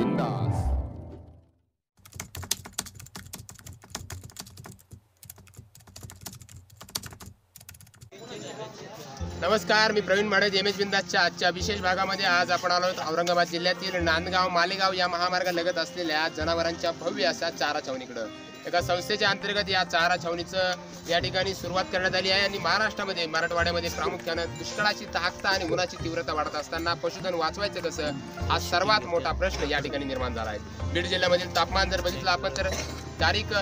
बिंदास नमस्कार मी प्रवीण माडे एम एस बिंदासच्या आजच्या विशेष भागामध्ये आज आपण आलो आहोत औरंगाबाद जिल्ह्यातील नांदगाव मालेगाव या महामार्गालगत असलेल्या जनावरांच्या भव्य असा चारा छावणीकडं. एका संस्थेच्या अंतर्गत या चारा छावणीचं या ठिकाणी सुरुवात करण्यात आली आहे. आणि महाराष्ट्रामध्ये मराठवाड्यामध्ये प्रामुख्यानं दुष्काळाची ताकता आणि उन्हाची तीव्रता वाढत असताना पशुधन वाचवायचं कसं हा सर्वात मोठा प्रश्न या ठिकाणी निर्माण झाला आहे. बीड जिल्ह्यामधील तापमान जर बघितलं आपण तर तारीख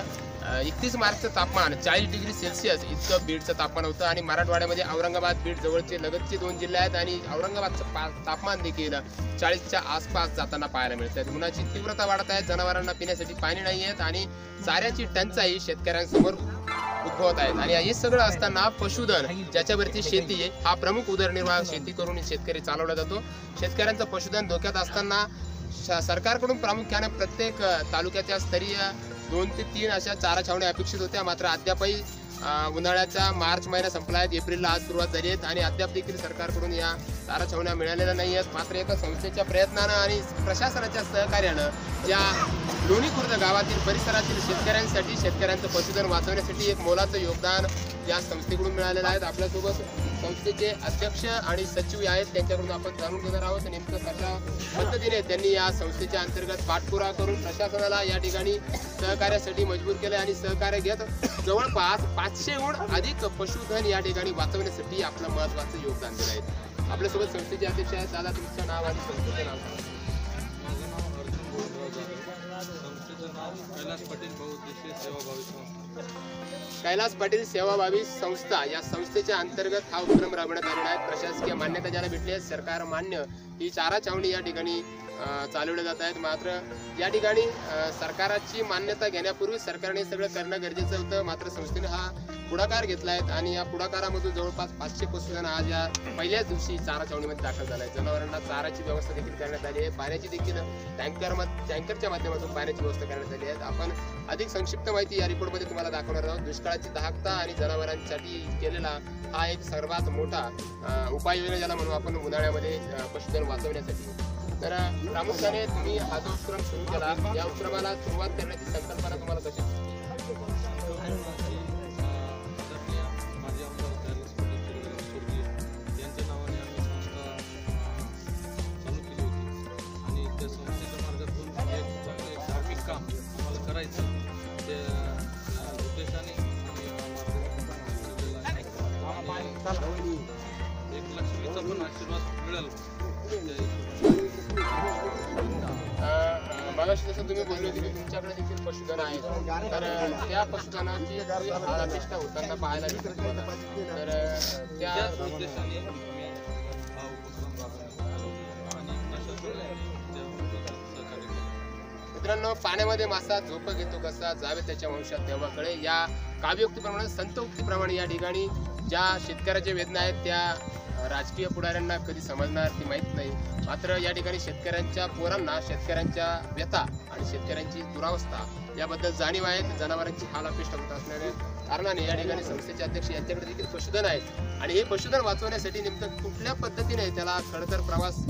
एकतीस मार्चचं तापमान चाळीस डिग्री सेल्सिअस इतकं बीडचं तापमान होतं आणि मराठवाड्यामध्ये औरंगाबाद बीड जवळचे लगतचे दोन जिल्हे आहेत आणि औरंगाबादचं पा तापमान देखील चाळीसच्या आसपास जाताना पाहायला मिळतात उन्हाची तीव्रता वाढत आहे जनावरांना पिण्यासाठी पाणी नाही आहेत आणि चाऱ्याची टंचाई शेतकऱ्यांसमोर उद्भवत आहेत आणि हे सगळं असताना पशुधन ज्याच्यावरती शेती आहे हा प्रमुख उदरनिर्वाह शेती करून शेतकरी चालवला जातो. शेतकऱ्यांचं पशुधन धोक्यात असताना श- सरकारकडून प्रामुख्याने प्रत्येक तालुक्याच्या स्तरीय दोन ते तीन अशा चारा छावण्या अपेक्षित होत्या. मात्र अद्यापही उन्हाळ्याचा मार्च महिना संपला आहे. एप्रिलला आज सुरुवात झाली आहे आणि अद्याप देखील सरकारकडून या चारा छावण्या मिळालेल्या नाही आहेत. मात्र एका संस्थेच्या प्रयत्नानं आणि प्रशासनाच्या सहकार्यानं या लोणी खुर्द गावातील परिसरातील शेतकऱ्यांसाठी शेतकऱ्यांचं पशुधन वाचवण्यासाठी एक मोलाचं योगदान या संस्थेकडून मिळालेलं आहे. आपल्यासोबत संस्थेचे अध्यक्ष आणि सचिव आहेत. त्यांच्याकडून आपण जाणून घेणार आहोत. नेमकं कशा पद्धतीने त्यांनी या संस्थेच्या अंतर्गत पाठपुरा करून प्रशासनाला या ठिकाणी सहकार्यासाठी मजबूर केलं आणि सहकार्य घेत जवळपास पाचशेहून अधिक पशुधन या ठिकाणी वाचवण्यासाठी आपलं महत्वाचं योगदान दिलं आहे आपल्यासोबत संस्थेचे अध्यक्ष आहेत. दादा तुमचं नाव आणि संस्थेचं नाव सांगा. माझं नाव अर्जुन गोविंदराव जाधव. संस्थेचं नाव कैलास पाटील बहुउद्देशीय सेवाभावी संस्था. कैलास पाटील सेवाभावी संस्था या संस्थेच्या अंतर्गत हा उपक्रम राबवण्यात आलेला आहे. प्रशासकीय मान्यता ज्याला भेटली आहे सरकार मान्य ही चारा छावणी या ठिकाणी चालवले चालवल्या जात आहेत. मात्र या ठिकाणी सरकाराची मान्यता घेण्यापूर्वी सरकारने सगळं करणं गरजेचं होतं. मात्र संस्थेने हा पुढाकार घेतला आहे आणि या पुढाकारामधून जवळपास पाचशे पशुधन आज या पहिल्याच दिवशी चारा छावणीमध्ये दाखल झाला आहे जनावरांना चाराची व्यवस्था देखील करण्यात आली आहे. पाण्याची देखील टँकर टँकरच्या माध्यमातून पाण्याची व्यवस्था करण्यात आली आहे. आपण अधिक संक्षिप्त माहिती या रिपोर्टमध्ये तुम्हाला दाखवणार आहोत. दुष्काळाची दाहकता आणि जनावरांसाठी केलेला हा एक सर्वात मोठा उपाययोजना ज्याला म्हणू आपण उन्हाळ्यामध्ये पशुधन वाचवण्यासाठी. तर प्रामुख्याने तुम्ही हा जो उपक्रम सुरू केला या उपक्रमाला सुरुवात करण्याची संकल्पना तुम्हाला कशी? मागाशी जसं तुम्ही बोलले होते की तुमच्याकडे देखील पशुधन आहे. तर त्या पशुधनाची अपेक्षा होताना पाहायला मिळते तुम्हाला. तर त्या उद्देशाने मित्रांनो पाण्यामध्ये मासा झोप घेतो कसा जावे त्याच्या वंशात तेव्हा कळे या काव्योक्तीप्रमाणे संतोक्तीप्रमाणे या ठिकाणी ज्या शेतकऱ्याच्या वेदना आहेत त्या राजकीय पुढाऱ्यांना कधी समजणार ती माहीत नाही. मात्र या ठिकाणी शेतकऱ्यांच्या पोरांना शेतकऱ्यांच्या व्यथा आणि शेतकऱ्यांची दुरावस्था याबद्दल जाणीव आहे. जनावरांची हालापेष्ट होत असणाऱ्या कारणाने या ठिकाणी संस्थेचे अध्यक्ष यांच्याकडे देखील पशुधन आहे. आणि हे पशुधन वाचवण्यासाठी नेमकं कुठल्या पद्धतीने त्याला खडतर प्रवास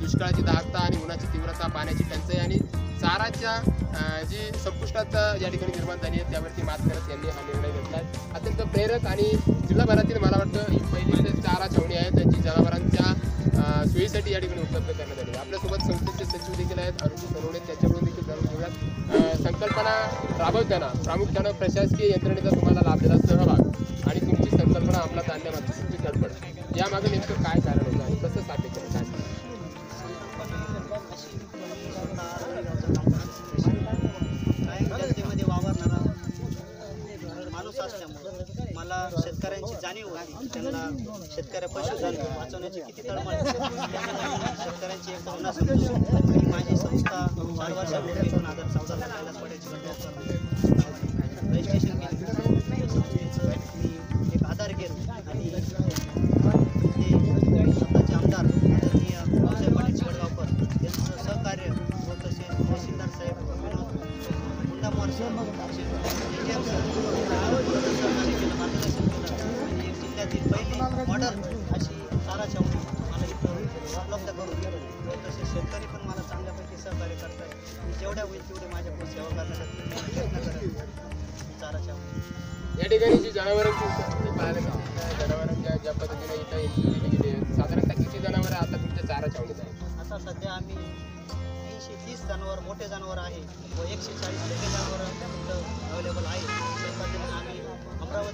दुष्काळाची दाहकता आणि उन्हाची तीव्रता पाण्याची टंचाई आणि चाराच्या जी संपुष्टात या ठिकाणी निर्माण झाली आहे त्यावरती मात करत यांनी हा निर्णय घेतला आहे. अत्यंत प्रेरक आणि जिल्हाभरातील मला वाटतं ही पहिली ते चारा छावणी आहे. त्यांची जनावरांच्या सोयीसाठी या ठिकाणी उपलब्ध करण्यात आली आपल्यासोबत संस्थेचे सचिव देखील आहेत अरुण सोनवणे त्यांच्याकडून देखील जाणून घेऊयात. संकल्पना राबवताना प्रामुख्यानं प्रशासकीय यंत्रणेचा तुम्हाला लाभलेला सहभाग आणि तुमची संकल्पना अंमलात आणण्यामागची तुमची धडपड यामागे नेमकं काय कारण होतं आणि कसं साध्य केलं काय वावरणारा माणूस असल्यामुळं आम्हाला शेतकऱ्यांची जाणीव होती. त्यांना शेतकऱ्या पशुधन वाचवण्याची किती तळमळ शेतकऱ्यांची एक भावना समजून माझी संस्था चार वर्षापूर्वी दोन हजार चौदाला कैलास पडेची रजिस्ट्रेशन केली.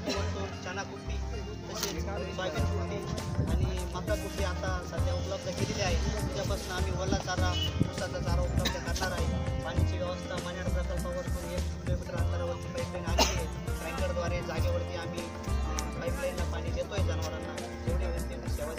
अमरावती चना कुपी तसेच सोयाबीन कुट्टी आणि मका कुट्टी आता सध्या उपलब्ध केलेली आहे. त्याच्यापासून आम्ही ओला चारा ऊसाचा चारा उपलब्ध करणार आहे. पाण्याची व्यवस्था मान्याड प्रकल्पावरतून एक किलोमीटर अंतरावरती पाईपलाईन आलेली आहे. टँकरद्वारे जागेवरती आम्ही पाईपलाईनला पाणी देतोय जनावरांना. जेवढी होईल तेवढी सेवा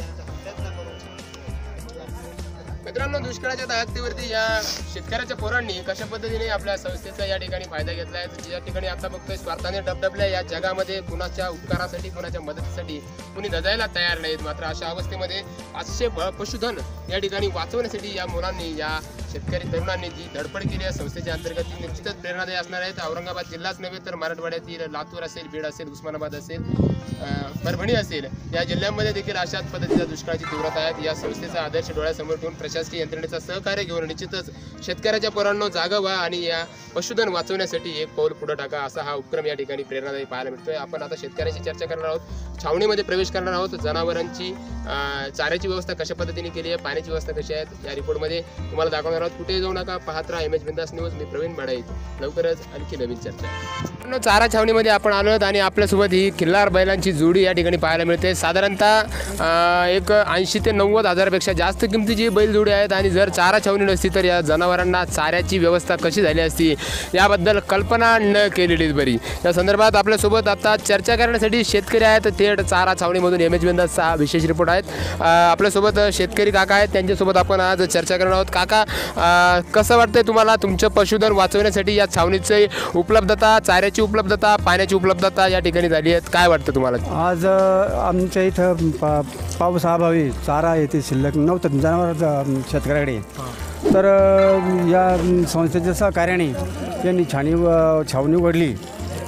मित्रांनो दुष्काळाच्या दाहकतेवरती या शेतकऱ्याच्या पोरांनी कशा पद्धतीने आपल्या संस्थेचा या ठिकाणी फायदा घेतला आहे? या ठिकाणी आता बघतोय स्वार्थाने डबडबल्या या जगामध्ये कुणाच्या उपकारासाठी कुणाच्या मदतीसाठी कुणी दजायला तयार नाहीत. मात्र अशा अवस्थेमध्ये पाचशे पशुधन या ठिकाणी वाचवण्यासाठी या मुलांनी या शेतकरी तरुणांनी जी धडपड केली आहे संस्थेच्या अंतर्गत ती निश्चितच प्रेरणादायी असणार आहे औरंगाबाद जिल्हाच नव्हे तर मराठवाड्यातील लातूर असेल बीड असेल उस्मानाबाद असेल परभणी असेल या जिल्ह्यांमध्ये देखील अशाच पद्धतीच्या दुष्काळाची तीव्रता आहे. या संस्थेचा आदर्श डोळ्यासमोर ठेवून प्रशासकीय यंत्रणेचा सहकार्य घेऊन निश्चितच शेतकऱ्याच्या पोरांनो जागा व्हा आणि या पशुधन वाचवण्यासाठी एक पाऊल पुढे टाका असा हा उपक्रम या ठिकाणी प्रेरणादायी पाहायला मिळतोय. आपण आता शेतकऱ्याशी चर्चा करणार आहोत. छावणीमध्ये प्रवेश करणार आहोत. जनावरांची चाऱ्याची व्यवस्था कशा पद्धतीने केली आहे पाण्याची व्यवस्था कशी आहे या रिपोर्टमध्ये तुम्हाला दाखवणार शहरात कुठे जाऊ नका. पाहत राहा एम एच बिंदास न्यूज मी प्रवीण भाडाईत लवकरच आणखी नवीन चर्चा. चारा छावणीमध्ये आपण आलो आहोत आणि आपल्यासोबत ही खिल्लार बैलांची जोडी या ठिकाणी पाहायला मिळते. साधारणतः एक ऐंशी ते नव्वद हजारापेक्षा जास्त किमतीची बैल जोडी आहेत आणि जर चारा छावणी नसती तर या जनावरांना चाऱ्याची व्यवस्था कशी झाली असती याबद्दल कल्पना न केलेलीच बरी. या संदर्भात आपल्यासोबत आता चर्चा करण्यासाठी शेतकरी आहेत. थेट चारा छावणीमधून एम एच बिंदासचा हा विशेष रिपोर्ट आहेत. आपल्यासोबत शेतकरी काका आहेत. त्यांच्यासोबत आपण आज चर्चा करणार आहोत. काका कसं वाटतंय तुम्हाला तुमचं पशुधन वाचवण्यासाठी या छावणीची उपलब्धता चाऱ्याची उपलब्धता पाण्याची उपलब्धता या ठिकाणी झाली आहे काय वाटतं तुम्हाला? आज आमच्या इथं पा पाऊस अभावी चारा येथे शिल्लक नव्हतं. जनावर शेतकऱ्याकडे. तर या संस्थेच्या सहकार्याने त्यांनी छाणी छावणी उघडली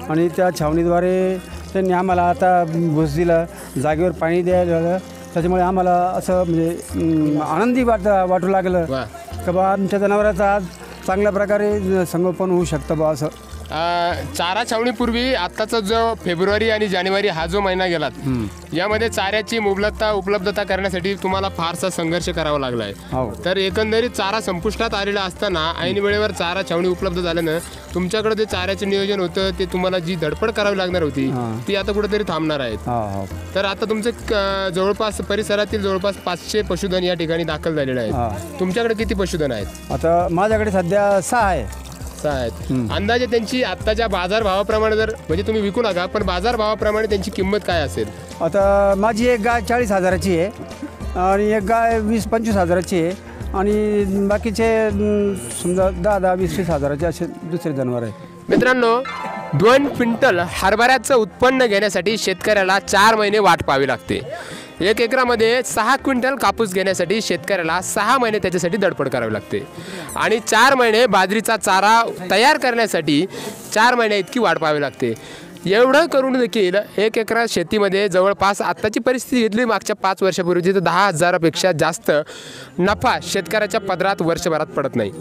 आणि त्या छावणीद्वारे त्यांनी आम्हाला आता भूस दिलं जागेवर पाणी द्यायला त्याच्यामुळे आम्हाला असं म्हणजे आनंदी वाट वाटू लागलं. वा. का बा आमच्या जनावराचं आज चांगल्या प्रकारे संगोपन होऊ शकतं बा असं. अं, चारा छावणीपूर्वी आत्ताचा जो फेब्रुवारी आणि जानेवारी हा जो महिना गेलात यामध्ये चाऱ्याची मुबलकता उपलब्धता करण्यासाठी तुम्हाला फारसा संघर्ष करावा लागला आहे हो. तर एकंदरीत चारा संपुष्टात आलेला असताना ऐन वेळेवर चारा छावणी उपलब्ध झाल्यानं तुमच्याकडे जे चाऱ्याचं नियोजन होतं ते तुम्हाला जी धडपड करावी लागणार होती हां. ती आता कुठेतरी थांबणार आहेत. हो हो. तर आता तुमचे क- जवळपास परिसरातील जवळपास पाचशे पशुधन या ठिकाणी दाखल झालेले आहेत. हां. तुमच्याकडे किती पशुधन आहेत? आता माझ्याकडे सध्या सहा आहे. सहा आहेत अंदाजे त्यांची आत्ताच्या बाजार भावाप्रमाणे जर म्हणजे तुम्ही विकू नका पण बाजार भावाप्रमाणे त्यांची किंमत काय असेल? आता माझी एक गाय चाळीस हजाराची आहे. आणि एक गाय वीस पंचवीस हजाराची आहे. आणि बाकीचे समजा दहा दहा वीस वीस हजाराचे असे दुसरे जनावर आहे मित्रांनो दोन क्विंटल हरभऱ्याचं उत्पन्न घेण्यासाठी शेतकऱ्याला चार महिने वाट पाहावी लागते. एक एकरामध्ये सहा क्विंटल कापूस घेण्यासाठी शेतकऱ्याला सहा महिने त्याच्यासाठी धडपड करावी लागते. आणि चार महिने बाजरीचा चारा तयार करण्यासाठी चार महिने इतकी वाट पाहावी लागते. एवढं करून देखील एक एकरा शेतीमध्ये जवळपास आत्ताची परिस्थिती घेतली मागच्या पाच वर्षापूर्वीची तर दहा हजारापेक्षा जास्त नफा शेतकऱ्याच्या पदरात वर्षभरात पडत नाही.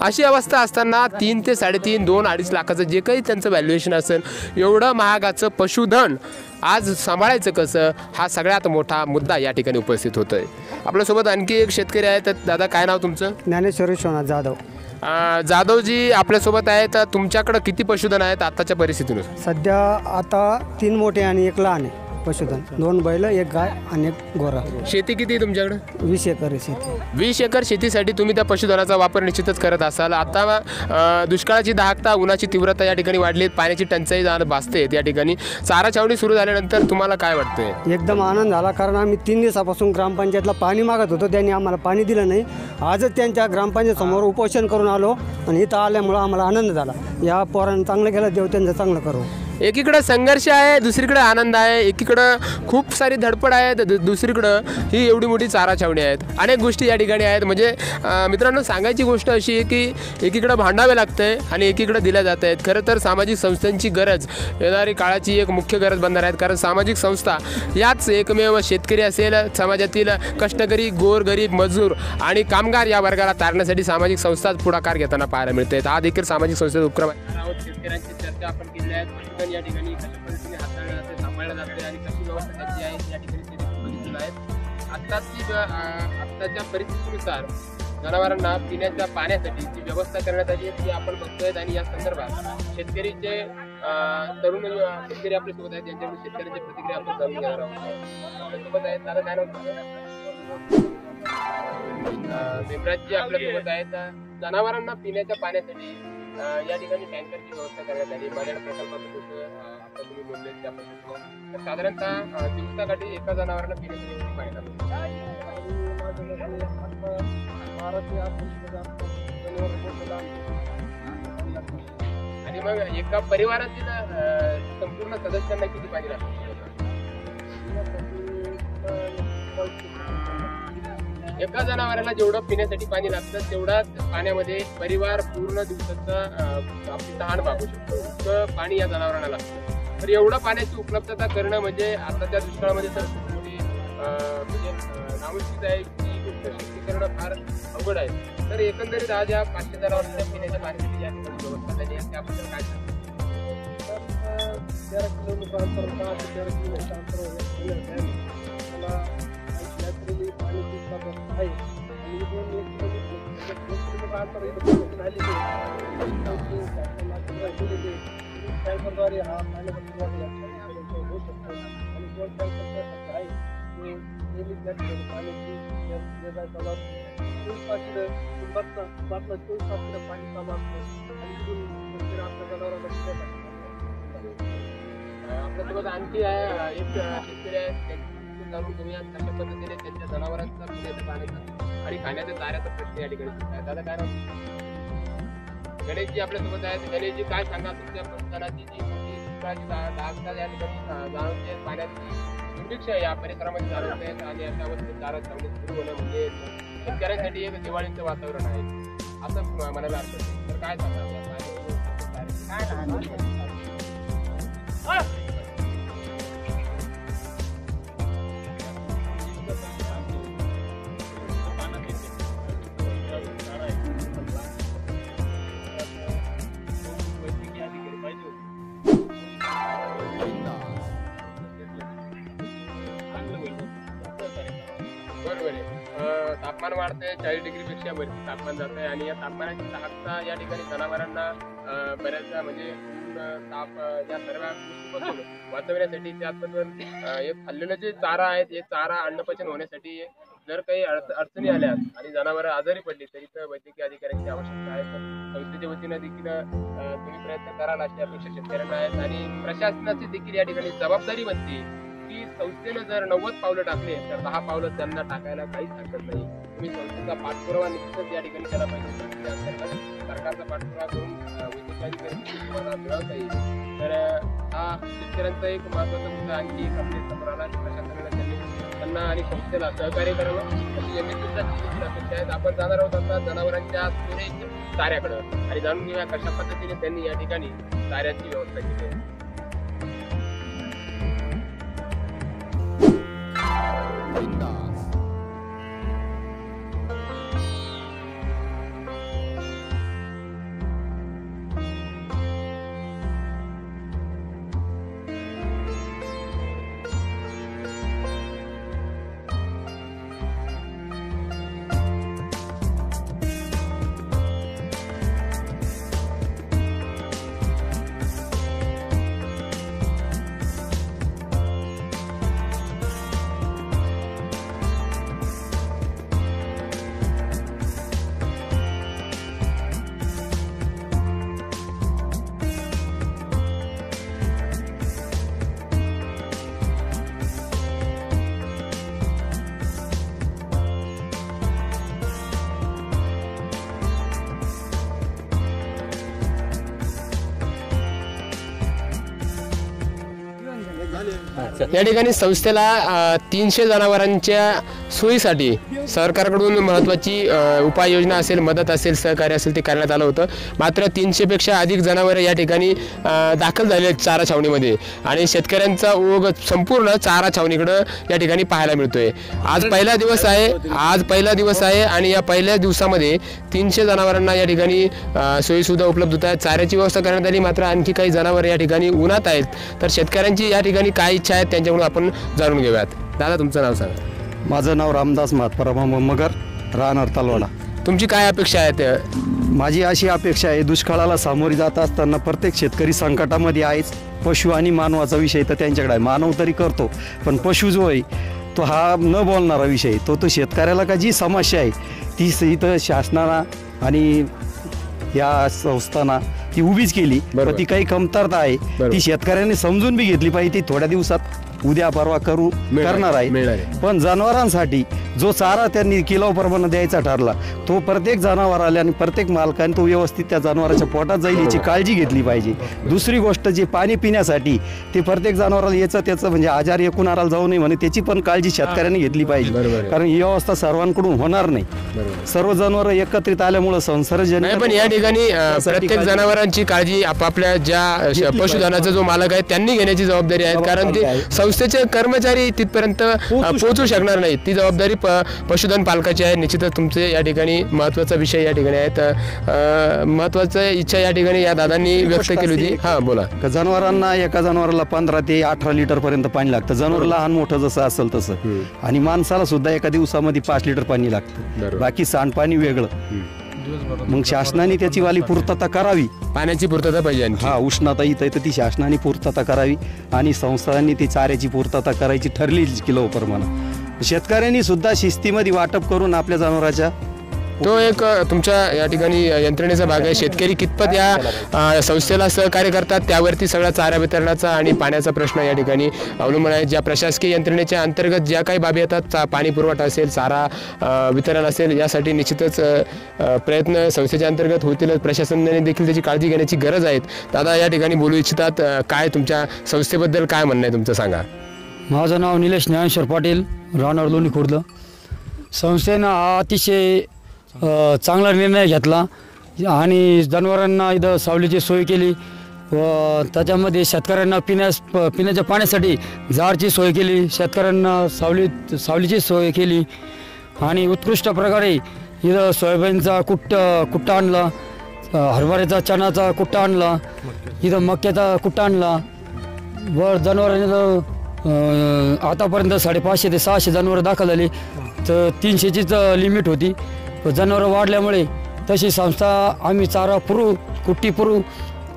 अशी अवस्था असताना तीन ते साडेतीन दोन अडीच लाखाचं जे काही त्यांचं व्हॅल्युएशन असेल एवढं महागाचं पशुधन आज सांभाळायचं कसं हा सगळ्यात मोठा मुद्दा या ठिकाणी उपस्थित होतो आहे आपल्यासोबत आणखी एक शेतकरी आहे तर दादा काय नाव तुमचं? ज्ञानेश्वर विश्वनाथ जाधव. जाधवजी आपल्यासोबत आहे तर तुमच्याकडं किती पशुधन आहेत आत्ताच्या परिस्थितीनुसार? सध्या आता तीन मोठे आणि एक लहान आहे. पशुधन. दोन बैल एक गाय आणि एक गोरा शेती किती आहे तुमच्याकडं? वीस एकर आहे शेती. वीस एकर शेतीसाठी तुम्ही त्या पशुधनाचा वापर निश्चितच करत असाल. आता अं, दुष्काळाची दाहकता उन्हाची तीव्रता या ठिकाणी वाढली पाण्याची टंचाई भासते या ठिकाणी. चारा छावणी सुरू झाल्यानंतर तुम्हाला काय वाटतंय? एकदम आनंद झाला कारण आम्ही तीन दिवसापासून ग्रामपंचायतला पाणी मागत होतो. त्यांनी आम्हाला पाणी दिलं नाही. आजच त्यांच्या ग्रामपंचायत समोर उपोषण करून आलो आणि इथं आल्यामुळं आम्हाला आनंद झाला. या पोरानं चांगलं केलं देव त्यांचं चांगलं करू. एकीकडं संघर्ष आहे दुसरीकडं आनंद आहे. एकीकडं खूप सारी धडपड आहे तर दु- दुसरीकडं ही एवढी मोठी चारा छावणी आहेत. अनेक गोष्टी या ठिकाणी आहेत. म्हणजे मित्रांनो सांगायची गोष्ट अशी आहे की एकीकडं भांडावे लागतंय आणि एकीकडं दिल्या जात आहेत खरं तर सामाजिक संस्थांची गरज येणारी काळाची एक मुख्य गरज बनणार आहेत. कारण सामाजिक संस्था याच एकमेव शेतकरी असेल समाजातील कष्टकरी गोरगरीब मजूर आणि कामगार या वर्गाला तारण्यासाठी सामाजिक संस्थाच पुढाकार घेताना पाहायला मिळते हा देखील सामाजिक संस्थेचा उपक्रम आहे शेतकऱ्यांची चर्चा आपण केली आहे. पटकन या ठिकाणी कशा पद्धतीने हाताळलं जाते सांभाळलं जाते आणि कशी व्यवस्था त्याची आहे या ठिकाणी ते देखील बघितलेलं आहे. आत्ताची आत्ताच्या परिस्थितीनुसार जनावरांना पिण्याच्या पाण्यासाठी जी व्यवस्था करण्यात आली आहे ती आपण बघतोय आणि या संदर्भात शेतकरीचे तरुण शेतकरी आपल्यासोबत आहेत त्यांच्याकडून शेतकऱ्यांची प्रतिक्रिया आपण जाणून घेणार आहोत. आपल्यासोबत आहेत दादा काय नव्हतं आपल्यासोबत आहेत. जनावरांना पिण्याच्या पाण्यासाठी या ठिकाणी टँकरची व्यवस्था करण्यात आली. माझ्या प्रकल्पाचं जसं आता तुम्ही बोलले त्या पद्धतीनं तर साधारणतः अं, दिवसाकाठी एका जनावरांना पिण्यासाठी किती पाणी लागतं? आणि मग एका परिवारातील संपूर्ण सदस्यांना किती पाणी लागतं? एका जनावराला जेवढं पिण्यासाठी पाणी लागतं तेवढाच पाण्यामध्ये परिवार पूर्ण दिवसाचा आपली तहान भागू शकतो. इतकं पाणी या जनावरांना लागतं. तर एवढं पाण्याची उपलब्धता करणं म्हणजे आताच्या दुष्काळामध्ये तर म्हणजे अं, आहे की गोष्ट. करणं फार अवघड आहे. तर एकंदरीत आज या पाचशे जनावरांच्या पिण्याच्या पाण्यासाठी या ठिकाणी व्यवस्था झाली आहे. त्याबद्दल काय सांगतो तेरा किलोमीटर अंतर दहा तेरा किलोमीटर अंतर मला आपल्या जनावरांना पिण्यासाठी आपल्यासोबत आणखी आहे अं, एक अं, शेतकरी आहे त्यांच्याकडून तुम्ही कशा पद्धतीने त्यांच्या जनावरांचा पिण्याच्या म्हणजे पाण्याचा आणि खाण्याच्या चाऱ्याचा प्रश्न या ठिकाणी सुटला दादा काय नाव गणेशजी आपल्यासोबत आहेत. गणेशजी काय सांगा तुमच्या परिसराची जी मोठी दुष्काळाची या ठिकाणी अं, जाणवते पाण्याची दुर्भिक्ष या परिसरामध्ये जाणून आहेत आणि अशा अवस्थेत चारा छावणी सुरू होणं म्हणजे शेतकऱ्यांसाठी एक दिवाळीचं वातावरण आहे. असं म- म्हणायला अर्थ तर काय सांगा? या पाण्याची- काय तापमान वाढते चाळीस डिग्री पेक्षा वरती तापमान जात आहे आणि या तापमानाची चाहता या ठिकाणी जनावरांना बऱ्याचदा म्हणजे ताप या सर्व गोष्टीपासून वाचवण्यासाठी त्याचबरोबर एक खाल्लेलं जे चारा आहे ते चारा अन्नपचन होण्यासाठी जर काही अडचणी आल्या आणि जनावरं आजारी पडली तर इथं वैद्यकीय अधिकाऱ्यांची आवश्यकता आहे. संस्थेच्या वतीनं देखील तुम्ही प्रयत्न कराल अशी अपेक्षा शेतकऱ्यांना आहेत आणि प्रशासनाची देखील या ठिकाणी जबाबदारी बनते की संस्थेनं जर नव्वद पावलं टाकले तर दहा पावलं त्यांना टाकायला काहीच हरकत नाही. तुम्ही संस्थेचा पाठपुरावा निश्चितच या ठिकाणी केला पाहिजे. म्हणजे अंतर्गत सरकारचा पाठपुरावा करून अं, मिळवता येईल. तर हा शेतकऱ्यांचा एक महत्त्वाचा मुद्दा आणखी एक आपल्यासमोर आला की प्रशासनाला त्यांनी त्यांना आणि संस्थेला सहकार्य करावं. तशी एम एस अपेक्षा आहेत आपण जाणार आहोत आता जनावरांच्या स्टोरेज चाऱ्याकडं. आणि जाणून घेऊया कशा पद्धतीने त्यांनी या ठिकाणी चाऱ्याची व्यवस्था केली आहे. या ठिकाणी संस्थेला तीनशे जनावरांच्या सोयीसाठी सरकारकडून महत्त्वाची उपाययोजना असेल मदत असेल सहकार्य असेल ते करण्यात आलं होतं. मात्र तीनशेपेक्षा अधिक जनावरं या ठिकाणी दाखल झाले आहेत चारा छावणीमध्ये. आणि शेतकऱ्यांचा ओघ संपूर्ण चारा छावणीकडं या ठिकाणी पाहायला मिळतोय. आज पहिला दिवस आहे आज पहिला दिवस आहे आणि या पहिल्या दिवसामध्ये तीनशे जनावरांना या ठिकाणी सोयीसुद्धा सोयीसुविधा उपलब्ध होत आहेत. चाऱ्याची व्यवस्था करण्यात आली मात्र आणखी काही जनावर या ठिकाणी उन्हात आहेत. तर शेतकऱ्यांची या ठिकाणी काय इच्छा आहेत त्यांच्याकडून आपण जाणून घेऊयात. दादा तुमचं नाव सांगा. माझं नाव रामदास महात्माराम मगर राहणार तलवाडा. तुमची काय अपेक्षा आहेत माझी अशी अपेक्षा आहे दुष्काळाला सामोरी जात असताना प्रत्येक शेतकरी संकटामध्ये आहेच. पशु आणि मानवाचा विषय तर त्यांच्याकडे आहे. मानव तरी करतो पण पशु जो आहे तो हा न बोलणारा विषय तो तो शेतकऱ्याला का जी समस्या आहे ती इथं शासनाला आणि या संस्थांना ती उभीच केली. ती काही कमतरता आहे. ती शेतकऱ्यांनी समजून बी घेतली पाहिजे ती थोड्या दिवसात. उद्या परवा करू करणार आहे. पण जनावरांसाठी जो चारा त्यांनी किलोप्रमाणे द्यायचा ठरला तो प्रत्येक जनावराला आणि प्रत्येक मालकाने तो व्यवस्थित त्या जनावराच्या पोटात जाईल याची काळजी घेतली पाहिजे. दुसरी गोष्ट जे पाणी पिण्यासाठी ते प्रत्येक जनावराला याचं त्याचं म्हणजे आजार एकूण आराला जाऊ नये म्हणे त्याची पण काळजी शेतकऱ्यांनी घेतली पाहिजे. कारण ही व्यवस्था सर्वांकडून होणार नाही. सर्व जनावर एकत्रित आल्यामुळे संसर्गजन्य नाही पण या ठिकाणी प्रत्येक जनावरांची काळजी आपापल्या ज्या पशुधनाचा जो मालक आहे त्यांनी घेण्याची जबाबदारी आहे. कारण ते. संस्थेचे कर्मचारी तिथपर्यंत पोहोचू शकणार नाहीत. ती जबाबदारी प- पशुधन पालकाची आहे. निश्चितच तुमचे या ठिकाणी महत्त्वाचा विषय या ठिकाणी आहे. तर इच्छा या ठिकाणी या दादांनी व्यक्त केली होती. हा बोला. जनावरांना एका जनावराला पंधरा ते अठरा लिटर पर्यंत पाणी लागतं. जनावर लहान मोठं जसं असेल तसं. आणि माणसाला सुद्धा एका दिवसामध्ये पाच लिटर पाणी लागतं. बाकी सांडपाणी वेगळं. मग शासनाने त्याची वाली पूर्तता करावी. पाण्याची पूर्तता पाहिजे आणखी. हा उष्णता इथं आहे तर ती शासनाने पूर्तता करावी आणि संस्थांनी ती चाऱ्याची पूर्तता करायची ठरली किलो प्रमाणे शेतकऱ्यांनी सुद्धा शिस्तीमध्ये वाटप करून आपल्या जनावराच्या तो एक तुमच्या या ठिकाणी यंत्रणेचा भाग आहे. शेतकरी कितपत या संस्थेला सहकार्य करतात त्यावरती सगळा चारा वितरणाचा आणि पाण्याचा प्रश्न या ठिकाणी अवलंबून आहे. ज्या प्रशासकीय यंत्रणेच्या अंतर्गत ज्या काही बाबी येतात चा पाणी पुरवठा असेल चारा वितरण असेल यासाठी निश्चितच प्रयत्न संस्थेच्या अंतर्गत होतीलच प्रशासनाने देखील त्याची काळजी घेण्याची गरज आहे. दादा या ठिकाणी बोलू इच्छितात काय तुमच्या संस्थेबद्दल काय म्हणणं आहे तुमचं सांगा. माझं नाव निलेश ज्ञानेश्वर पाटील राहणार लोणी खुर्द. संस्थेनं अतिशय चांगला निर्णय घेतला. आणि जनावरांना इथं सावलीची सोय केली. व त्याच्यामध्ये शेतकऱ्यांना पिण्यास पिण्याच्या पाण्यासाठी जारची सोय केली. शेतकऱ्यांना सावली सावलीची सोय केली. आणि उत्कृष्ट प्रकारे इथं सोयाबीनचा कुट्ट कुट्टा आणला. हरभऱ्याचा चणाचा कुट्टा आणला. इथं मक्याचा कुट्टा आणला. वर जनावरांनी जर आतापर्यंत साडेपाचशे ते सहाशे जनावरं दाखल झाली. तर तीनशेचीच लिमिट होती. जनावरं वाढल्यामुळे तशी संस्था आम्ही चारा पुरू कुट्टी पुरू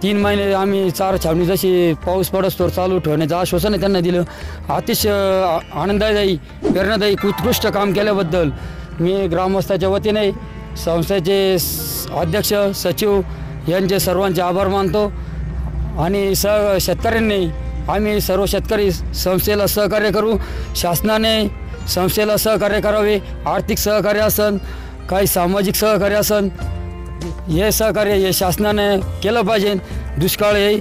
तीन महिने आम्ही चारा छावणी जशी पाऊस पडस्तोवर चालू ठेवण्याचं आश्वासन आहे त्यांना दिलं. अतिशय आनंददायी प्रेरणादायी उत्कृष्ट काम केल्याबद्दल मी ग्रामस्थाच्या वतीने संस्थेचे अध्यक्ष सचिव यांचे सर्वांचे आभार मानतो. आणि स शेतकऱ्यांनी आम्ही सर्व शेतकरी संस्थेला सहकार्य करू. शासनाने संस्थेला सहकार्य करावे आर्थिक सहकार्य असन. काही सामाजिक सहकार्य असन हे सहकार्य हे शासनाने केलं पाहिजे दुष्काळ हे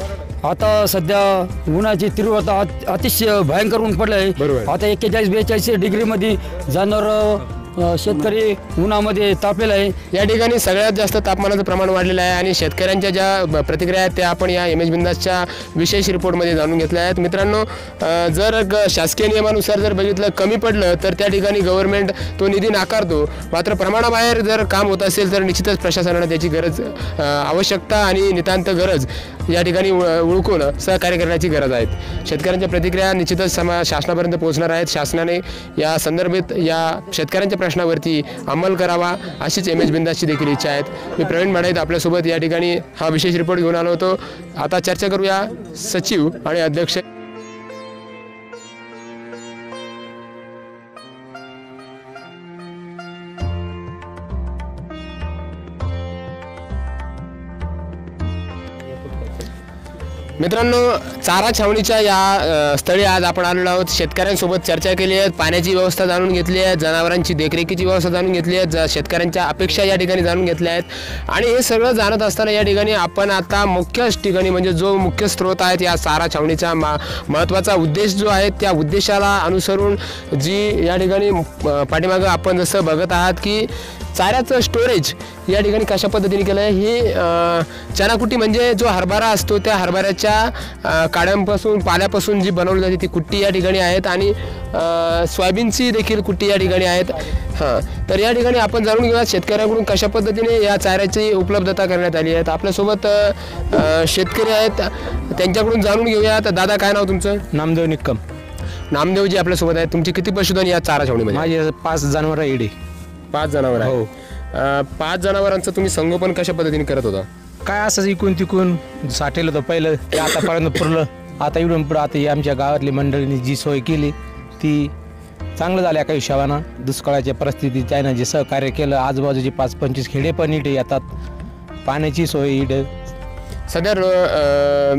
आता सध्या उन्हाची तीव्रता अत- अतिशय भयंकर ऊन पडलं. आहे आता एक्केचाळीस बेचाळीस डिग्रीमध्ये जनावर शेतकरी उन्हामध्ये तापलेला आहे. या ठिकाणी सगळ्यात जास्त तापमानाचं प्रमाण वाढलेलं आहे आणि शेतकऱ्यांच्या ज्या प्रतिक्रिया आहेत त्या आपण या एम एच बिंदासच्या विशेष रिपोर्टमध्ये जाणून घेतल्या आहेत. मित्रांनो जर ग- शासकीय नियमानुसार जर बघितलं कमी पडलं तर त्या ठिकाणी गव्हर्नमेंट तो निधी नाकारतो. मात्र प्रमाणाबाहेर जर काम होत असेल तर निश्चितच प्रशासनानं त्याची गरज आवश्यकता आणि नितांत गरज या ठिकाणी ओळखून सहकार्य करण्याची गरज आहे. शेतकऱ्यांच्या प्रतिक्रिया निश्चितच समा शासनापर्यंत पोहोचणार आहेत. शासनाने या संदर्भात या शेतकऱ्यांच्या प्रश्नावरती अंमल करावा अशीच एम एच बिंदासची देखील इच्छा आहेत. मी प्रवीण मडाईत आपल्यासोबत या ठिकाणी हा विशेष रिपोर्ट घेऊन आलो होतो. आता चर्चा करूया सचिव आणि अध्यक्ष मित्रांनो चारा छावणीच्या या स्थळी आज आपण आलेलो आहोत. शेतकऱ्यांसोबत चर्चा केली आहे. पाण्याची व्यवस्था जाणून घेतली आहे. जनावरांची देखरेखीची व्यवस्था जाणून घेतली आहे. ज शेतकऱ्यांच्या अपेक्षा या ठिकाणी जाणून घेतल्या आहेत. आणि हे सगळं जाणत असताना या ठिकाणी आपण आता मुख्य ठिकाणी म्हणजे जो मुख्य स्रोत आहेत या चारा छावणीचा मा महत्त्वाचा उद्देश जो आहे त्या उद्देशाला अनुसरून जी या ठिकाणी पाठीमागं आपण जसं बघत आहात की चाऱ्याचं स्टोरेज या ठिकाणी कशा पद्धतीने केलं आहे ही अ, चणाकुट्टी म्हणजे जो हरभरा असतो त्या हरभऱ्याच्या काड्यांपासून पाल्यापासून जी बनवली जाते ती कुट्टी या ठिकाणी आहेत आणि सोयाबीनची देखील कुट्टी या ठिकाणी आहेत. हां तर या ठिकाणी आपण जाणून घेऊया शेतकऱ्यांकडून कशा पद्धतीने या चाऱ्याची उपलब्धता करण्यात आली आहे. आपल्यासोबत शेतकरी आहेत त्यांच्याकडून जाणून घेऊया. तर दादा काय नाव तुमचं? नामदेव निक्कम. नामदेवजी आपल्यासोबत आहेत. तुमची किती पशुधन या चारा छावणीमध्ये? माझे पाच जनावर इडे पाच जनावर आहे. हो. अ, पाच जनावरांचं तुम्ही संगोपन कशा पद्धतीने करत होता? काय असं इकून तिकून साठेल होतं पहिलं ते आतापर्यंत पुरलं. आता इकडून पुढं आता ही आमच्या गावातली मंडळींनी जी सोय केली ती चांगलं झालं काही हिशोबानं दुष्काळाच्या परिस्थितीत त्यानं जे सहकार्य केलं आजूबाजूचे पाच पंचवीस खेडे पण इथे येतात. पाण्याची सोय इडं सध्या अ,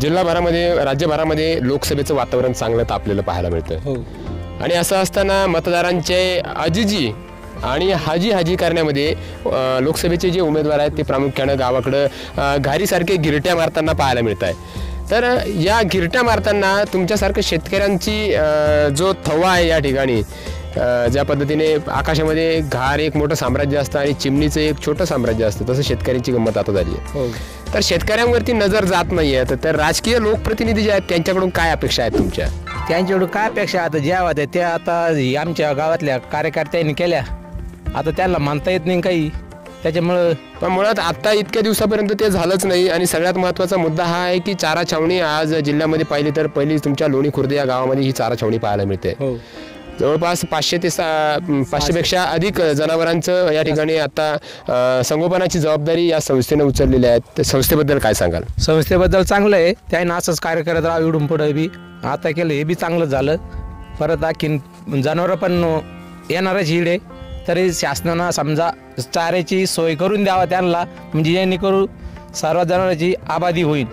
जिल्हाभरामध्ये राज्यभरामध्ये लोकसभेचं वातावरण चांगलं तापलेलं पाहायला मिळतं हो. आणि असं असताना मतदारांचे अजिजी आणि हाजी हाजी करण्यामध्ये लोकसभेचे जे उमेदवार आहेत ते प्रामुख्यानं गावाकडं घारीसारखे गिरट्या मारताना पाहायला मिळत आहे तर या गिरट्या मारताना तुमच्यासारखं शेतकऱ्यांची जो थवा आहे या ठिकाणी ज्या पद्धतीने आकाशामध्ये घार एक मोठं साम्राज्य असतं आणि चिमणीचं एक छोटं साम्राज्य असतं तसं शेतकऱ्यांची गंमत आता झाली आहे. हो. तर शेतकऱ्यांवरती नजर जात नाही आहे तर राजकीय लोकप्रतिनिधी जे आहेत त्यांच्याकडून काय अपेक्षा आहेत तुमच्या? त्यांच्याकडून काय अपेक्षा आता ज्या होत्या त्या आता आमच्या गावातल्या कार्यकर्त्यांनी केल्या. आता त्यांना मानता येत नाही काही. त्याच्यामुळं पण मुळात आता इतक्या दिवसापर्यंत ते झालंच नाही आणि सगळ्यात महत्त्वाचा मुद्दा हा आहे की चारा छावणी आज जिल्ह्यामध्ये पाहिली तर पहिली तुमच्या लोणी खुर्द या गावामध्ये ही चारा छावणी पाहायला मिळते. हो. जवळपास पाचशे ते सा पाचशेपेक्षा अधिक जनावरांचं या ठिकाणी आता संगोपनाची जबाबदारी या संस्थेने उचललेली आहे. त्या संस्थेबद्दल काय सांगाल? संस्थेबद्दल चांगलं आहे. त्यानं असंच कार्य करत राहा इडून पुढं बी. आता केलं हे बी चांगलं झालं. परत आणखीन जनावरं पण येणारच हिड. आहे तरी शासनानं समजा चाऱ्याची सोय करून द्यावा त्यांना म्हणजे जेणेकरून सर्व जनावरांची आबादी होईल.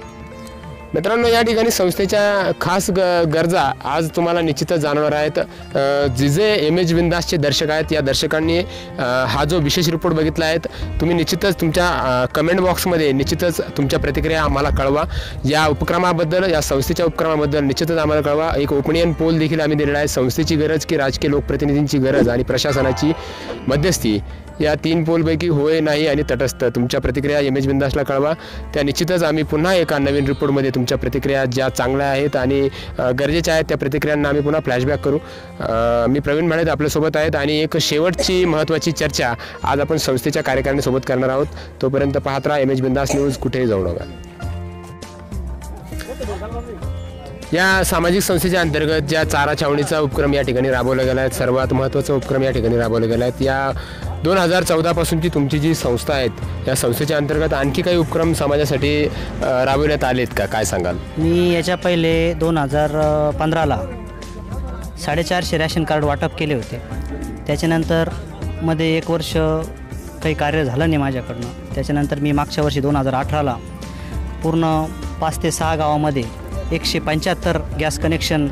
मित्रांनो या ठिकाणी संस्थेच्या खास ग गरजा आज तुम्हाला निश्चितच जाणवणार आहेत. अ, जे जे एम एच बिंदासचे दर्शक आहेत. या दर्शकांनी हा जो विशेष रिपोर्ट बघितला आहे तुम्ही निश्चितच तुमच्या कमेंट बॉक्समध्ये निश्चितच तुमच्या प्रतिक्रिया आम्हाला कळवा. या उपक्रमाबद्दल या संस्थेच्या उपक्रमाबद्दल निश्चितच आम्हाला कळवा. एक ओपिनियन पोल देखील आम्ही दिलेला आहे. संस्थेची गरज की राजकीय लोकप्रतिनिधींची गरज आणि प्रशासनाची मध्यस्थी. या तीन पोलपैकी होय नाही आणि तटस्थ. तुमच्या प्रतिक्रिया एम एच बिंदासला कळवा. त्या निश्चितच आम्ही पुन्हा एका नवीन रिपोर्टमध्ये तुमच्या प्रतिक्रिया ज्या चांगल्या आहेत आणि गरजेच्या आहेत त्या प्रतिक्रियांना आम्ही पुन्हा फ्लॅशबॅक करू. मी प्रवीण म्हणत आपल्यासोबत आहेत आणि एक शेवटची महत्त्वाची चर्चा आज आपण संस्थेच्या कार्यकारिणीसोबत करणार आहोत. तोपर्यंत पाहत राहा एम एच बिंदास न्यूज. कुठेही जाऊ नका. या सामाजिक संस्थेच्या अंतर्गत ज्या चारा छावणीचा उपक्रम या ठिकाणी राबवला गेला आहे सर्वात महत्त्वाचा उपक्रम या ठिकाणी राबवला गेला आहे या दोन हजार चौदापासूनची तुमची जी संस्था आहेत या संस्थेच्या अंतर्गत आणखी काही उपक्रम समाजासाठी अ, राबवण्यात आलेत का? काय सांगाल? मी याच्या पहिले दोन हजार पंधराला साडेचारशे रॅशन कार्ड वाटप केले होते. त्याच्यानंतरमध्ये एक वर्ष काही कार्य झालं नाही माझ्याकडनं. त्याच्यानंतर मी मागच्या वर्षी दोन हजार अठराला पूर्ण पाच ते सहा गावामध्ये एकशे पंच्याहत्तर गॅस कनेक्शन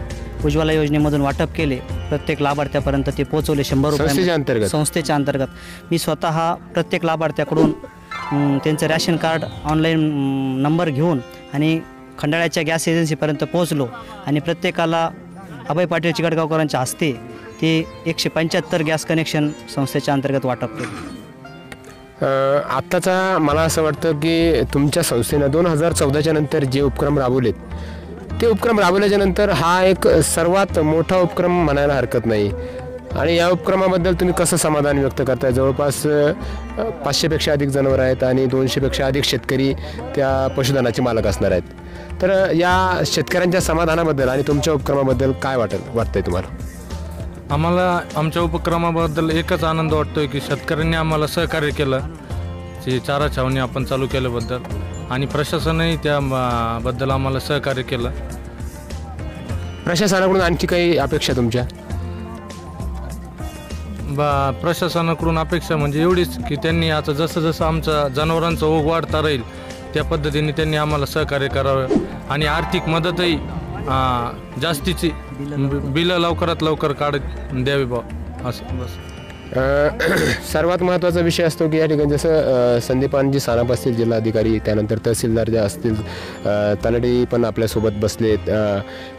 उज्ज्वला योजनेमधून वाटप केले. प्रत्येक लाभार्थ्यापर्यंत ते पोहोचवले शंभर रुपये अंतर्गत? संस्थेच्या अंतर्गत. मी स्वतः प्रत्येक लाभार्थ्याकडून त्यांचं रॅशन कार्ड ऑनलाईन नंबर घेऊन आणि खंडाळ्याच्या गॅस एजन्सीपर्यंत पोहोचलो. आणि प्रत्येकाला अभय पाटील चिकटगावकरांच्या हस्ते ते एकशे पंच्याहत्तर गॅस कनेक्शन संस्थेच्या अंतर्गत वाटप केले. आत्ताचा मला असं वाटतं की तुमच्या संस्थेनं दोन हजार चौदाच्या नंतर जे उपक्रम राबवलेत ते उपक्रम राबवल्याच्या नंतर हा एक सर्वात मोठा उपक्रम म्हणायला हरकत नाही. आणि या उपक्रमाबद्दल तुम्ही कसं समाधान व्यक्त करताय? जवळपास पाचशेपेक्षा अधिक जनावर आहेत आणि दोनशेपेक्षा अधिक शेतकरी त्या पशुधनाचे मालक असणार आहेत. तर या शेतकऱ्यांच्या समाधानाबद्दल आणि तुमच्या उपक्रमाबद्दल काय वाटत वाटतंय तुम्हाला? आम्हाला आमच्या उपक्रमाबद्दल एकच आनंद वाटतोय की शेतकऱ्यांनी आम्हाला सहकार्य केलं. जी चारा छावणी आपण चालू केल्याबद्दल. आणि प्रशासनही त्या म- बद्दल आम्हाला सहकार्य केलं. प्रशासनाकडून आणखी काही अपेक्षा तुमच्या? बा प्रशासनाकडून अपेक्षा म्हणजे एवढीच की त्यांनी आता जसं जसं आमचं जनावरांचा ओघ वाढता राहील त्या पद्धतीने त्यांनी आम्हाला सहकार्य करावं. आणि आर्थिक मदतही जास्तीची बिलं लवकरात लवकर काढ द्यावी बा असं बस. सर्वात महत्त्वाचा विषय असतो की या ठिकाणी जसं संदीपानजी सानप असतील जिल्हाधिकारी त्यानंतर तहसीलदार ज्या असतील तलाठी पण आपल्यासोबत बसलेत.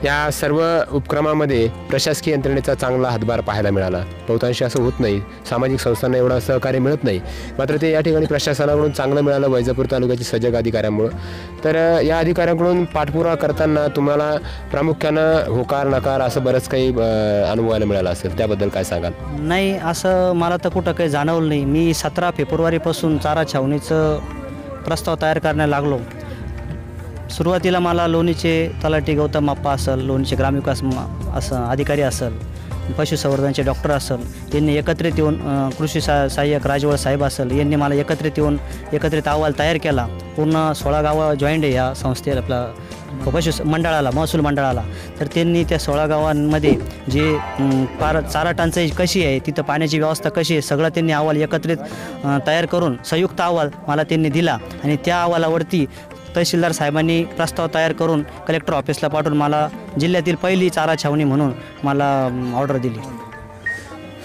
या सर्व उपक्रमामध्ये प्रशासकीय यंत्रणेचा चांगला हातभार पाहायला मिळाला. बहुतांशी असं होत नाही. सामाजिक संस्थांना एवढा सहकार्य मिळत नाही. मात्र ते या ठिकाणी प्रशासनाकडून चांगलं मिळालं वैजापूर तालुक्याची सजग अधिकाऱ्यांमुळं. तर या अधिकाऱ्यांकडून पाठपुरावा करताना तुम्हाला प्रामुख्यानं होकार नकार असं बरंच काही अनुभवायला मिळालं असेल. त्याबद्दल काय सांगाल? नाही असं मला तर कुठं काही जाणवलं नाही. मी सतरा फेब्रुवारीपासून चारा छावणीचं प्रस्ताव तयार करण्याला लागलो. सुरुवातीला मला लोणीचे तलाठी गौतम अप्पा असेल लोणीचे ग्रामविकास म- असं अधिकारी असेल पशुसंवर्धनचे डॉक्टर असेल यांनी एकत्रित येऊन कृषी सा सहाय्यक राजवळ साहेब असेल यांनी मला एकत्रित येऊन एकत्रित अहवाल तयार केला. पूर्ण सोळा गावं जॉईंट आहे या संस्थेला आपला पशु मंडळाला महसूल मंडळाला. तर त्यांनी त्या सोळा गावांमध्ये जे पार चारा टंचाई कशी आहे तिथं पाण्याची व्यवस्था कशी आहे सगळं त्यांनी अहवाल एकत्रित तयार करून संयुक्त अहवाल मला त्यांनी दिला. आणि त्या अहवालावरती तहसीलदार साहेबांनी प्रस्ताव तयार करून कलेक्टर ऑफिसला पाठवून मला जिल्ह्यातील पहिली चारा छावणी म्हणून मला ऑर्डर दिली.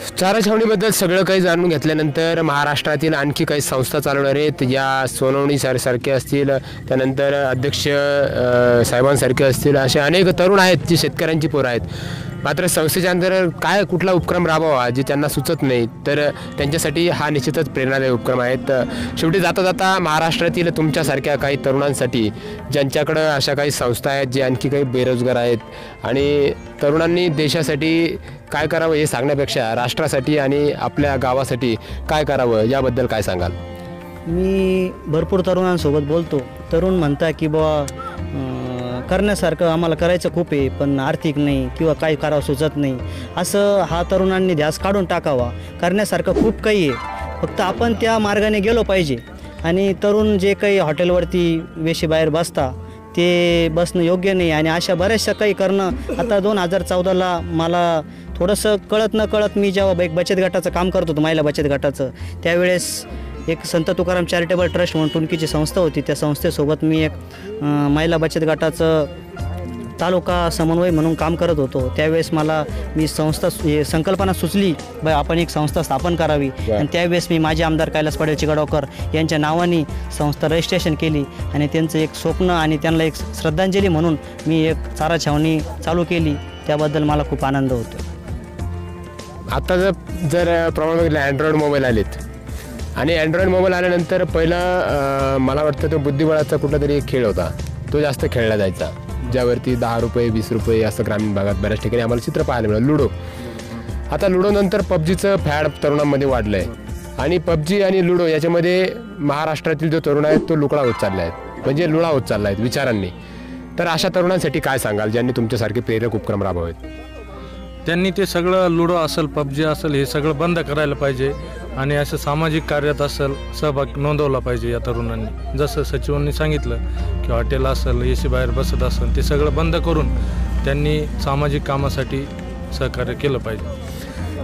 चारा छावणीबद्दल सगळं काही जाणून घेतल्यानंतर महाराष्ट्रातील आणखी काही संस्था चालवणार आहेत. या सोनवणी सार सारखे असतील त्यानंतर अध्यक्ष साहेबांसारखे असतील असे अनेक तरुण आहेत जी शेतकऱ्यांची पोरं आहेत. मात्र संस्थेच्या अंतर काय कुठला उपक्रम राबवावा जे त्यांना सुचत नाही तर त्यांच्यासाठी हा निश्चितच प्रेरणादायी उपक्रम आहेत शेवटी जाता जाता महाराष्ट्रातील तुमच्यासारख्या काही तरुणांसाठी ज्यांच्याकडं अशा काही संस्था आहेत जे आणखी काही बेरोजगार आहेत आणि तरुणांनी देशासाठी काय करावं हे सांगण्यापेक्षा राष्ट्रासाठी आणि आपल्या गावासाठी काय करावं याबद्दल काय सांगाल? मी भरपूर तरुणांसोबत बोलतो. तरुण म्हणता की बुवा करण्यासारखं आम्हाला करायचं खूप आहे पण आर्थिक नाही किंवा काही करावं सुचत नाही. असं हा तरुणांनी ध्यास काढून टाकावा. करण्यासारखं खूप काही आहे. फक्त आपण त्या मार्गाने गेलो पाहिजे. आणि तरुण जे काही हॉटेलवरती वेशीबाहेर बसता ते बसणं योग्य नाही. आणि अशा बऱ्याचशा काही करणं आता दोन हजार चौदाला मला थोडंसं कळत न कळत मी जेव्हा एक बचत गटाचं काम करत होतो महिला बचत गटाचं त्यावेळेस एक संत तुकाराम चॅरिटेबल ट्रस्ट म्हणून टुणकीची संस्था होती. त्या संस्थेसोबत मी एक महिला बचत गटाचं तालुका समन्वय म्हणून काम करत होतो. त्यावेळेस मला मी संस्था संकल्पना सुचली बा आपण एक संस्था स्थापन करावी. आणि त्यावेळेस मी माझे आमदार कैलास पाटील चिकडवकर यांच्या नावाने संस्था रजिस्ट्रेशन केली आणि त्यांचं एक स्वप्न आणि त्यांना एक श्रद्धांजली म्हणून मी एक चारा छावणी चालू केली. त्याबद्दल मला खूप आनंद होतो आता जर जर प्रमाण बघितलं अँड्रॉइड मोबाईल आलेत. आणि अँड्रॉइड मोबाईल आल्यानंतर पहिला मला वाटतं तो बुद्धिबळाचा कुठला तरी एक खेळ होता. तो जास्त खेळला जायचा. ज्यावरती दहा रुपये वीस रुपये असं ग्रामीण भागात बऱ्याच ठिकाणी आम्हाला चित्र पाहायला मिळालं. लुडो आता लुडो नंतर पबजीचं फॅड तरुणांमध्ये वाढलं आहे आणि पबजी आणि लुडो याच्यामध्ये महाराष्ट्रातील जो तरुण आहे तो लुकडा होत चालला आहे म्हणजे लुळा होत चालला आहे विचारांनी. तर अशा तरुणांसाठी काय सांगाल ज्यांनी तुमच्यासारखे प्रेरक उपक्रम राबवावेत? त्यांनी ते सगळं लुडो असेल पबजी असेल हे सगळं बंद करायला पाहिजे आणि असं सामाजिक कार्यात असेल सहभाग नोंदवला पाहिजे या तरुणांनी. जसं सचिवांनी सांगितलं की हॉटेल असेल ए सी बाहेर बसत असेल ते सगळं बंद करून त्यांनी सामाजिक कामासाठी सहकार्य केलं पाहिजे.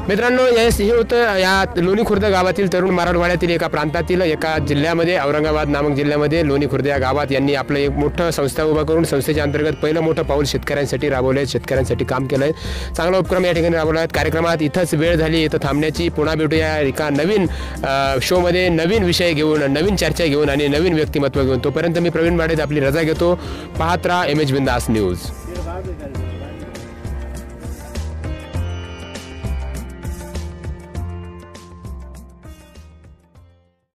मित्रांनो येस हे होतं या लोणी खुर्द गावातील तरुण मराठवाड्यातील एका प्रांतातील एका जिल्ह्यामध्ये औरंगाबाद नामक जिल्ह्यामध्ये लोणी खुर्द या गावात यांनी आपलं एक मोठं संस्था उभा करून संस्थेच्या अंतर्गत पहिलं मोठं पाऊल शेतकऱ्यांसाठी राबवलं आहे शेतकऱ्यांसाठी काम केलं आहे चांगला उपक्रम या ठिकाणी राबवला आहे. कार्यक्रमात इथंच वेळ झाली इथं थांबण्याची. पुन्हा भेटूया एका नवीन शोमध्ये नवीन विषय घेऊन नवीन चर्चा घेऊन आणि नवीन व्यक्तिमत्व घेऊन. तोपर्यंत मी प्रवीण माडेत आपली रजा घेतो. पाहत राहा एम एच बिंदास न्यूज.